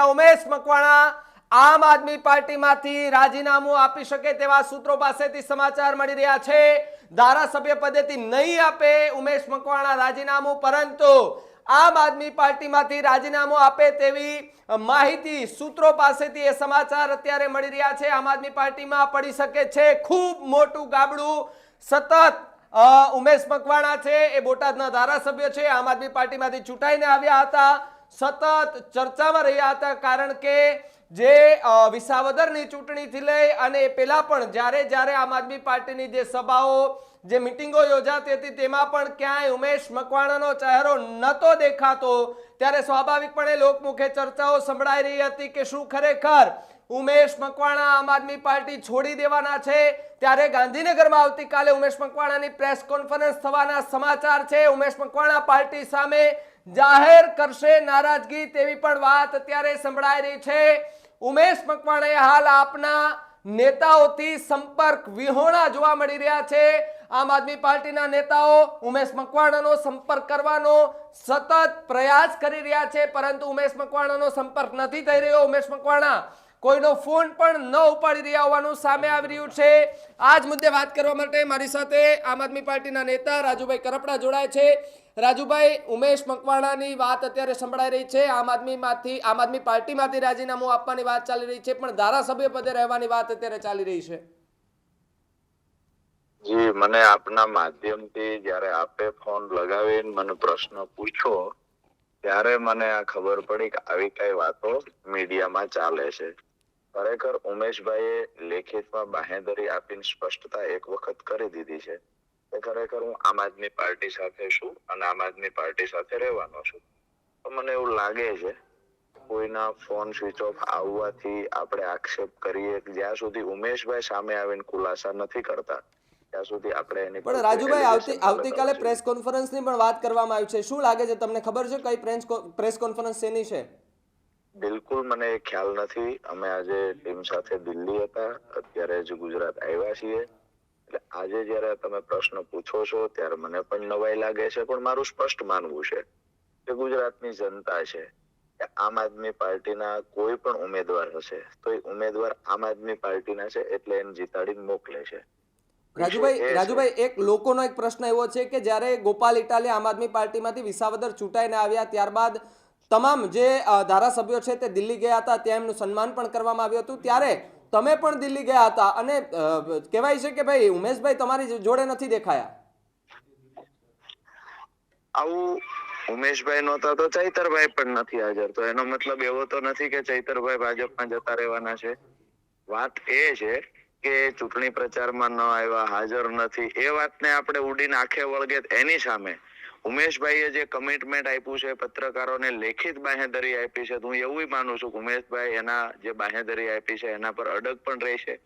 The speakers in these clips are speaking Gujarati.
જ્યાં ઉમેશ મકવાણા આમ આદમી પાર્ટીમાંથી રાજીનામું આપી શકે તેવા સૂત્રો પાસેથી સમાચાર મળી રહ્યા છે. ધારાસભ્ય પદેથી નહીં આપે ઉમેશ મકવાણા રાજીનામું, પરંતુ આમ આદમી પાર્ટીમાંથી રાજીનામું આપે તેવી માહિતી સૂત્રો પાસેથી એ સમાચાર અત્યારે મળી રહ્યા છે. આમ આદમી પાર્ટીમાં પડી શકે છે. ખૂબ મોટું ગાબડું સતત ઉમેશ મકવાણા છે. એ બોટાદના ધારાસભ્ય છે. આમ આદમી પાર્ટીમાંથી ચૂંટાઈને આવ્યા હતા. સતત ચર્ચામાં રહ્યા હતા કારણ કે જે વિસાવદરની ચૂંટણીથી લઈ અને પહેલાં પણ જ્યારે જ્યારે આમ આદમી પાર્ટીની જે સભાઓ, જે મિટિંગો યોજાતી હતી તેમાં પણ ક્યાંય ઉમેશ મકવાણાનો ચહેરો નહોતો દેખાતો, ત્યારે સ્વાભાવિકપણે લોકમુખે ચર્ચાઓ સંભળાઈ રહી હતી કે શું ખરેખર ઉમેશ મકવાણા આમ આદમી પાર્ટી છોડી દેવાના છે? ત્યારે ગાંધીનગરમાં આવતીકાલે ઉમેશ મકવાણાની પ્રેસ કોન્ફરન્સ થવાના સમાચાર છે. ઉમેશ મકવાણા પાર્ટી સામે જાહેર કરશે નારાજગી તેવી પણ વાત અત્યારે સંભળાઈ રહી છે. ઉમેશ મકવાણે હાલ આપના નેતાઓથી સંપર્ક વિહોણા જોવા મળી રહ્યા છે. આમ આદમી પાર્ટીના નેતાઓ ઉમેશ મકવાણાનો સંપર્ક કરવાનો સતત પ્રયાસ કરી રહ્યા છે, પરંતુ ઉમેશ મકવાણાનો સંપર્ક નથી થઈ રહ્યો. ઉમેશ મકવાણા, કોઈનો ફોન પણ ન ઉપાડી રહ્યા હોવાનું સામે આવી રહ્યું છે. આ જ મુદ્દે વાત કરવા માટે મારી સાથે આમ આદમી પાર્ટીના નેતા રાજુભાઈ કરપડા જોડાય છે. રાજુભાઈ, ઉમેશ મકવાણાની વાત અત્યારે સંભળાઈ રહી છે. આમ આદમીમાંથી, આમ આદમી પાર્ટીમાંથી રાજીનામું આપવાની વાત ચાલી રહી છે, પણ ધારાસભ્ય પદે રહેવાની વાત અત્યારે ચાલી રહી છે. જી, મને આપના માધ્યમથી જ્યારે આપે ફોન લગાવીને મને પ્રશ્ન પૂછ્યો ત્યારે મને આ ખબર પડી કે આવી કઈ વાતો મીડિયામાં ચાલે છે. ખરેખર ઉમેશભાઈએ લેખિતમાં બાહેંધરી આપીને સ્પષ્ટતા એક વખત કરી દીધી છે. કે ખરેખર હું આમ આદમી પાર્ટી સાથે છું અને આમ આદમી પાર્ટી સાથે રહેવાનો છું. તો મને એવું લાગે છે કોઈના ફોન સ્વિચ ઓફ આવવાથી આપણે આક્ષેપ કરીએ જ્યાં સુધી ઉમેશભાઈ સામે આવીને ખુલાસા નથી કરતા ત્યાં સુધી આપણે એની પણ રાજુભાઈ આવતી આવતીકાલે પ્રેસ પ્રેસ કોન્ફરન્સની પણ વાત કરવામાં આવી છે. શું લાગે છે તમને? ખબર છે કઈ પ્રેસ પ્રેસ કોન્ફરન્સ શેની છે? બિલકુલ મને ખ્યાલ નથી. અમે આજે ટીમ સાથે દિલ્હી હતા. અત્યારે જ ગુજરાત આવ્યા છીએ. એટલે આજે જયારે તમે પ્રશ્ન પૂછો છો ત્યારે મને પણ નવાઈ લાગે છે પણ મારું સ્પષ્ટ માનવું છે કે ગુજરાતની જનતા છે કે આમ આદમી પાર્ટીના કોઈ પણ ઉમેદવાર હશે તો એ ઉમેદવાર આમ આદમી પાર્ટીના છે એટલે એને જીતાડીને મોકલે છે. રાજુભાઈ રાજુભાઈ એક લોકોનો એક પ્રશ્ન એવો છે કે જ્યારે ગોપાલ ઇટાલી આમ આદમી પાર્ટીમાંથી વિસાવદર ચૂંટાઈને આવ્યા ત્યારબાદ તમામ જે ધારાસભ્યો છે તે દિલ્હી ગયા હતા ત્યાં એમનું સન્માન પણ કરવામાં આવ્યું હતું. ત્યારે તમે પણ દિલ્હી ગયા હતા અને કહેવાય છે કે ભાઈ ઉમેશભાઈ તમારી જોડે નથી દેખાયા? આવું ઉમેશભાઈ નહોતા તો ચૈતરભાઈ પણ નથી હાજર. તો એનો મતલબ એવો તો નથી કે ચૈતરભાઈ ભાજપમાં જતા રહેવાના છે. વાત એ છે કે ચૂંટણી પ્રચારમાં ન આવ્યા, હાજર નથી. એ વાતને આપણે ઉડીને આંખે વળગે એની સામે. ઉમેશભાઈએ જે કમિટમેન્ટ આપ્યું છે, પત્રકારોને લેખિત બાહેધરી આપી છે, તો હું એવું માનું છું કે ઉમેશભાઈ એના જે બાહેધરી આપી છે, એના પર અડગ પણ રહેશે.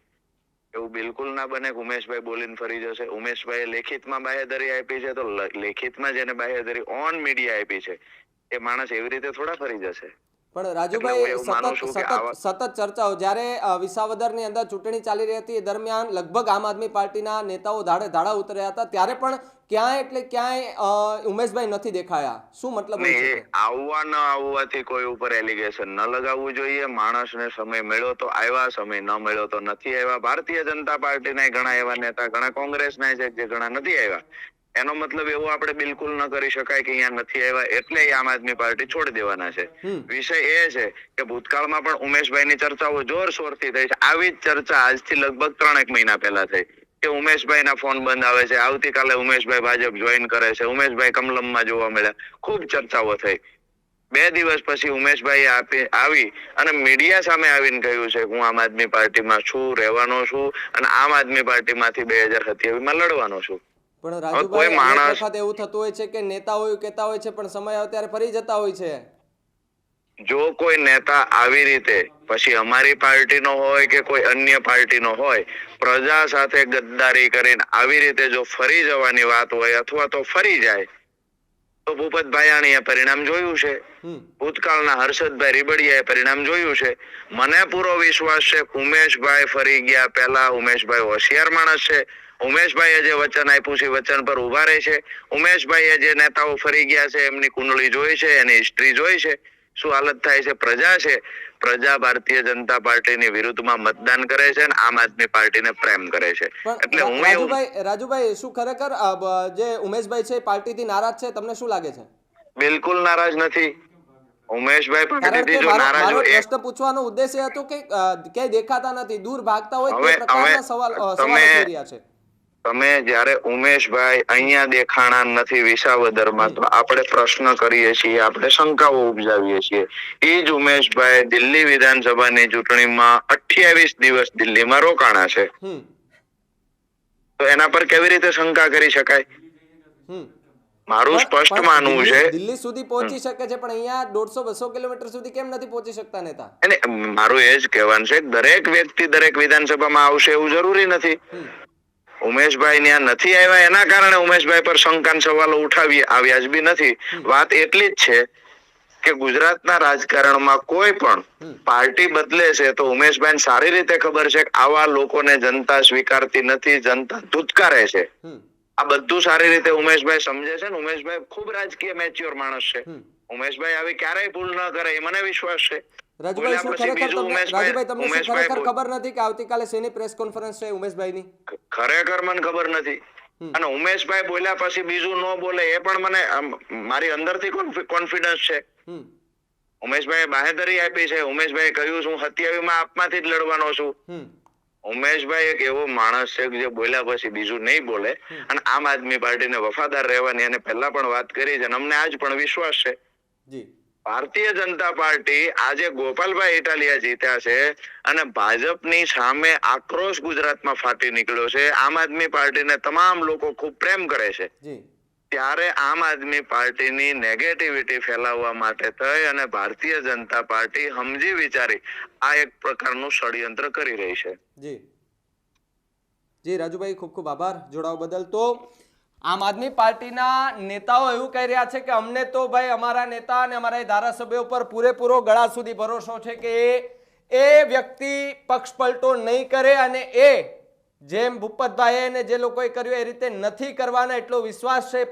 એવું બિલકુલ ના બને કે ઉમેશભાઈ બોલીને ફરી જશે. ઉમેશભાઈએ લેખિતમાં બાહેધરી આપી છે, તો લેખિતમાં જેને બાહેધરી ઓન મીડિયા આપી છે. એ માણસ એવી રીતે થોડા ફરી જશે. પણ રાજુભાઈ સતત સતત સતત ચર્ચાઓ જ્યારે વિસાવદરની અંદર ચૂંટણી ચાલી રહી હતી એ દરમિયાન લગભગ આમ આદમી પાર્ટીના નેતાઓ ધાડે ધાડા ઉતર્યા હતા ત્યારે પણ ક્યાંય એટલે ક્યાંય ઉમેશભાઈ નથી દેખાયા. શું મતલબ? આવવા ન આવવાથી કોઈ ઉપર એલિગેશન ન લગાવવું જોઈએ. માણસને સમય મળ્યો તો આવ્યા સમય ન મળ્યો તો નથી આવ્યા. ભારતીય જનતા પાર્ટીના ઘણા એવા નેતા ઘણા કોંગ્રેસના છે જે ઘણા નથી આવ્યા. એનો મતલબ એવો આપણે બિલકુલ ન કરી શકાય કે અહીંયા નથી આવ્યા એટલે આમ આદમી પાર્ટી છોડી દેવાના છે. વિષય એ છે કે ભૂતકાળમાં પણ ઉમેશભાઈની ચર્ચાઓ જોરશોરથી થઈ છે. આવી જ ચર્ચા આજથી લગભગ ત્રણેક મહિના પહેલા થઈ કે ઉમેશભાઈના ફોન બંધ આવે છે. આવતીકાલે ઉમેશભાઈ ભાજપ જોઈન કરે છે. ઉમેશભાઈ કમલમમાં જોવા મળ્યા. ખૂબ ચર્ચાઓ થઈ. બે દિવસ પછી ઉમેશભાઈ આપી આવી અને મીડિયા સામે આવીને કહ્યું છે હું આમ આદમી પાર્ટીમાં છું રહેવાનો છું અને આમ આદમી પાર્ટીમાંથી બે હજાર સત્યાવીસમાં લડવાનો છું. પણ રાજુભાઈ માણસ- વખત એવું થતું હોય છે કે નેતાઓ કહેતા હોય છે પણ સમય આવે ત્યારે ફરી જતા હોય છે? જો કોઈ નેતા આવી રીતે પછી અમારી પાર્ટીનો હોય કે કોઈ અન્ય પાર્ટીનો હોય પ્રજા સાથે ગદ્દારી કરીને આવી રીતે જો ફરી જવાની વાત હોય અથવા તો ફરી જાય તો ભૂપત ભાયાણીએ પરિણામ જોયું છે. ભૂતકાળના હર્ષદભાઈ રીબડિયાએ પરિણામ જોયું છે. મને પૂરો વિશ્વાસ છે ઉમેશભાઈ ફરી ગયા પહેલા. ઉમેશભાઈ હોશિયાર માણસ છે. ઉમેશભાઈએ જે વચન આપ્યું છે વચન પર ઊભા રહે છે. ઉમેશભાઈએ જે નેતાઓ ફરી ગયા છે એમની કુંડળી જોઈ છે એની હિસ્ટ્રી જોઈ છે. શું હાલત થાય છે? પ્રજા છે. પ્રજા ભારતીય જનતા પાર્ટીની વિરુદ્ધમાં મતદાન કરે છે અને આમ આદમી પાર્ટીને પ્રેમ કરે છે. એટલે હું રાજુભાઈ રાજુભાઈ શું ખરેખર જે ઉમેશભાઈ છે પાર્ટીથી નારાજ છે? તમને શું લાગે છે? બિલકુલ નારાજ નથી. ઉમેશભાઈ પાર્ટીથી જો નારાજ હોય પ્રશ્ન પૂછવાનો ઉદ્દેશ્ય હતો કે અ, દેખાતા નથી. દૂર ભાગતા હોય તે પ્રકારના હવે સવાલ અ, તમે- સવાલો થઈ રહ્યા છે. તમે જ્યારે ઉમેશભાઈ અહીંયા દેખાણા નથી વિસાવદરમાં તો આપણે પ્રશ્ન કરીએ છીએ આપણે શંકાઓ ઉપજાવીએ છીએ. એ જ ઉમેશભાઈ દિલ્હી વિધાનસભાની ચૂંટણીમાં અઠ્યાવીસ દિવસ દિલ્હીમાં રોકાણા છે. તો એના પર કેવી રીતે શંકા કરી શકાય? મારું સ્પષ્ટ માનવું છે દિલ્હી સુધી પહોંચી શકે છે પણ અહીંયા દોઢસો બસો કિલોમીટર સુધી કેમ નથી પહોંચી શકતા નેતા? એટલે મારું એ જ કહેવાનું છે દરેક વ્યક્તિ દરેક વિધાનસભામાં આવશે એવું જરૂરી નથી. ઉમેશભાઈ ત્યાં નથી આવ્યા એના કારણે ઉમેશભાઈ પર શંકાન સવાલો ઉઠાવી આવ્યા જ બી નથી. વાત એટલી જ છે કે ગુજરાતના રાજકારણમાં કોઈ પણ પાર્ટી બદલે છે તો ઉમેશભાઈ સારી રીતે ખબર છે કે આવા લોકોને જનતા સ્વીકારતી નથી જનતા ધુતકારે છે. આ બધું સારી રીતે ઉમેશભાઈ સમજે છે ને ઉમેશભાઈ ખૂબ રાજકીય મેચ્યોર માણસ છે. ઉમેશભાઈ આવી ક્યારેય ભૂલ ન કરે એ મને વિશ્વાસ છે. રાજુભાઈ શું ખરેખર તમને રાજુભાઈ તમને શું ખરેખર ખબર નથી કે આવતીકાલે શેની પ્રેસ કોન્ફરન્સ છે ઉમેશભાઈની? ખરેખર મને ખબર નથી. અને ઉમેશભાઈ બોલ્યા પછી બીજું ન બોલે એ પણ મને મારી અંદરથી કોન્ફિડન્સ છે. ઉમેશભાઈ બાહેધરી આપી છે. ઉમેશભાઈ કહ્યું છું હત્યાવીમાં આપમાંથી જ લડવાનો છું. ઉમેશભાઈ એક એવો માણસ છે કે જે બોલ્યા પછી બીજું નહીં બોલે. અને આમ આદમી પાર્ટીને વફાદાર રહેવાની અને પહેલા પણ વાત કરી છે અને અમને આજ પણ વિશ્વાસ છે. જી. ભારતીય જનતા પાર્ટી આજે ગોપાલભાઈ ઇટાલિયા જીત્યા છે અને ભાજપની સામે આક્રોશ ગુજરાતમાં ફાટી નીકળ્યો છે. આમ આદમી પાર્ટીને તમામ લોકો ખૂબ પ્રેમ કરે છે. ત્યારે આમ આદમી પાર્ટીની નેગેટિવિટી ફેલાવવા માટે થઈ અને ભારતીય જનતા પાર્ટી સમજી વિચારી આ એક પ્રકારનું ષડયંત્ર કરી રહી છે. જી. જી રાજુભાઈ ખૂબ ખૂબ આભાર. જોડાવ બદલ તો આમ આદમી પાર્ટીના નેતાઓ એવું કહી રહ્યા છે કે અમને તો ભાઈ અમારા નેતા અને અમારા ધારાસભ્યો પર પૂરેપૂરો ગળા સુધી ભરોસો છે કે એ એ વ્યક્તિ પક્ષ પલટો નહીં કરે અને એ જેમ ભૂપતભાઈએ અને જે લોકોએ કર્યું એ રીતે નથી કરવાનો એટલો વિશ્વાસ છે.